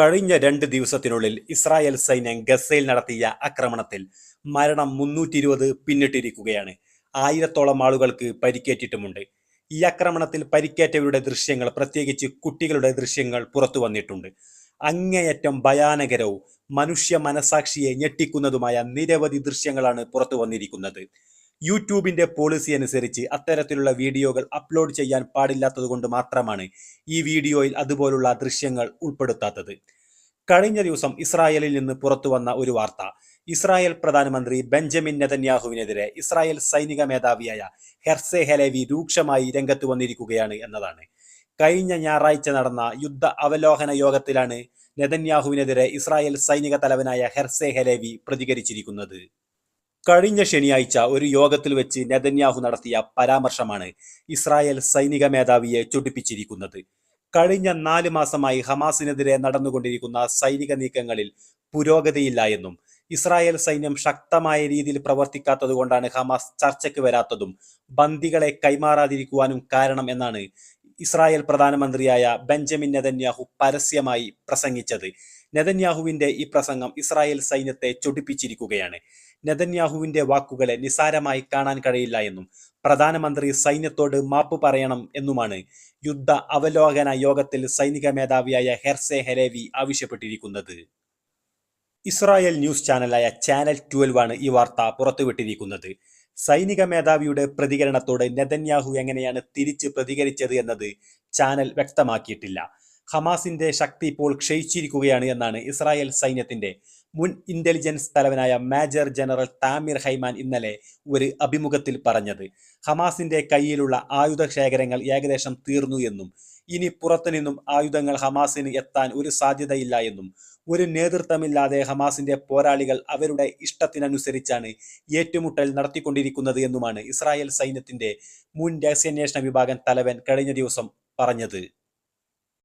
കഴിഞ്ഞ രണ്ട് ദിവസത്തിനുള്ളിൽ ഇസ്രായേൽ സൈന്യം ഗസയിൽ നടത്തിയ ആക്രമണത്തിൽ മരണം മുന്നൂറ്റി ഇരുപത് പിന്നിട്ടിരിക്കുകയാണ്. ആയിരത്തോളം ആളുകൾക്ക് പരിക്കേറ്റിട്ടുമുണ്ട്. ഈ ആക്രമണത്തിൽ പരിക്കേറ്റവരുടെ ദൃശ്യങ്ങൾ പ്രത്യേകിച്ച് കുട്ടികളുടെ ദൃശ്യങ്ങൾ പുറത്തു വന്നിട്ടുണ്ട്. അങ്ങേയറ്റം ഭയാനകരവും മനുഷ്യ മനസാക്ഷിയെ ഞെട്ടിക്കുന്നതുമായ നിരവധി ദൃശ്യങ്ങളാണ് പുറത്തു വന്നിരിക്കുന്നത്. യൂട്യൂബിന്റെ പോളിസി അനുസരിച്ച് അത്തരത്തിലുള്ള വീഡിയോകൾ അപ്ലോഡ് ചെയ്യാൻ പാടില്ലാത്തതുകൊണ്ട് മാത്രമാണ് ഈ വീഡിയോയിൽ അതുപോലുള്ള ദൃശ്യങ്ങൾ ഉൾപ്പെടുത്താത്തത്. കഴിഞ്ഞ ദിവസം ഇസ്രായേലിൽ നിന്ന് പുറത്തു വന്ന ഒരു വാർത്ത. ഇസ്രായേൽ പ്രധാനമന്ത്രി ബെഞ്ചമിൻ നെതന്യാഹുവിനെതിരെ ഇസ്രായേൽ സൈനിക മേധാവിയായ ഹെർസെ ഹെലേവി രൂക്ഷമായി രംഗത്ത് വന്നിരിക്കുകയാണ് എന്നതാണ്. കഴിഞ്ഞ ഞായറാഴ്ച നടന്ന യുദ്ധ അവലോകന യോഗത്തിലാണ് നെതന്യാഹുവിനെതിരെ ഇസ്രായേൽ സൈനിക തലവനായ ഹെർസെ ഹെലേവി പ്രതികരിച്ചിരിക്കുന്നത്. കഴിഞ്ഞ ശനിയാഴ്ച ഒരു യോഗത്തിൽ വെച്ച് നെതന്യാഹു നടത്തിയ പരാമർശമാണ് ഇസ്രായേൽ സൈനിക മേധാവിയെ ചൊടിപ്പിച്ചിരിക്കുന്നത്. കഴിഞ്ഞ നാല് മാസമായി ഹമാസിനെതിരെ നടന്നുകൊണ്ടിരിക്കുന്ന സൈനിക നീക്കങ്ങളിൽ പുരോഗതിയില്ല എന്നും ഇസ്രായേൽ സൈന്യം ശക്തമായ രീതിയിൽ പ്രവർത്തിക്കാത്തതുകൊണ്ടാണ് ഹമാസ് ചർച്ചയ്ക്ക് വരാത്തതും ബന്ദികളെ കൈമാറാതിരിക്കുവാനും കാരണം എന്നാണ് ഇസ്രായേൽ പ്രധാനമന്ത്രിയായ ബെഞ്ചമിൻ നെതന്യാഹു പരസ്യമായി പ്രസംഗിച്ചത്. നെതന്യാഹുവിന്റെ ഈ പ്രസംഗം ഇസ്രായേൽ സൈന്യത്തെ ചൊടിപ്പിച്ചിരിക്കുകയാണ്. നെതന്യാഹുവിന്റെ വാക്കുകളെ നിസാരമായി കാണാൻ കഴിയില്ല എന്നും പ്രധാനമന്ത്രി സൈന്യത്തോട് മാപ്പ് പറയണം എന്നുമാണ് യുദ്ധ അവലോകന യോഗത്തിൽ സൈനിക മേധാവിയായ ഹെർസെ ഹെലേവി ആവശ്യപ്പെട്ടിരിക്കുന്നത്. ഇസ്രായേൽ ന്യൂസ് ചാനലായ ചാനൽ ട്വൽവ് ആണ് ഈ വാർത്ത പുറത്തുവിട്ടിരിക്കുന്നത്. സൈനിക മേധാവിയുടെ പ്രതികരണത്തോട് നെതന്യാഹു എങ്ങനെയാണ് തിരിച്ച് പ്രതികരിച്ചത് എന്നത് ചാനൽ വ്യക്തമാക്കിയിട്ടില്ല. ഹമാസിന്റെ ശക്തി ഇപ്പോൾ ക്ഷയിച്ചിരിക്കുകയാണ് എന്നാണ് ഇസ്രായേൽ സൈന്യത്തിന്റെ മുൻ ഇന്റലിജൻസ് തലവനായ മേജർ ജനറൽ താമിർ ഹൈമാൻ ഇന്നലെ ഒരു അഭിമുഖത്തിൽ പറഞ്ഞത് ഹമാസിന്റെ കയ്യിലുള്ള ആയുധ ശേഖരങ്ങൾ ഏകദേശം തീർന്നു എന്നും ഇനി പുറത്തുനിന്നും ആയുധങ്ങൾ ഹമാസിന് എത്താൻ ഒരു സാധ്യതയില്ല എന്നും ഒരു നേതൃത്വമില്ലാതെ ഹമാസിന്റെ പോരാളികൾ അവരുടെ ഇഷ്ടത്തിനനുസരിച്ചാണ് ഏറ്റുമുട്ടൽ നടത്തിക്കൊണ്ടിരിക്കുന്നത് എന്നുമാണ് ഇസ്രായേൽ സൈന്യത്തിന്റെ മുൻ രഹസ്യാന്വേഷണ വിഭാഗം തലവൻ കഴിഞ്ഞ ദിവസം പറഞ്ഞത്.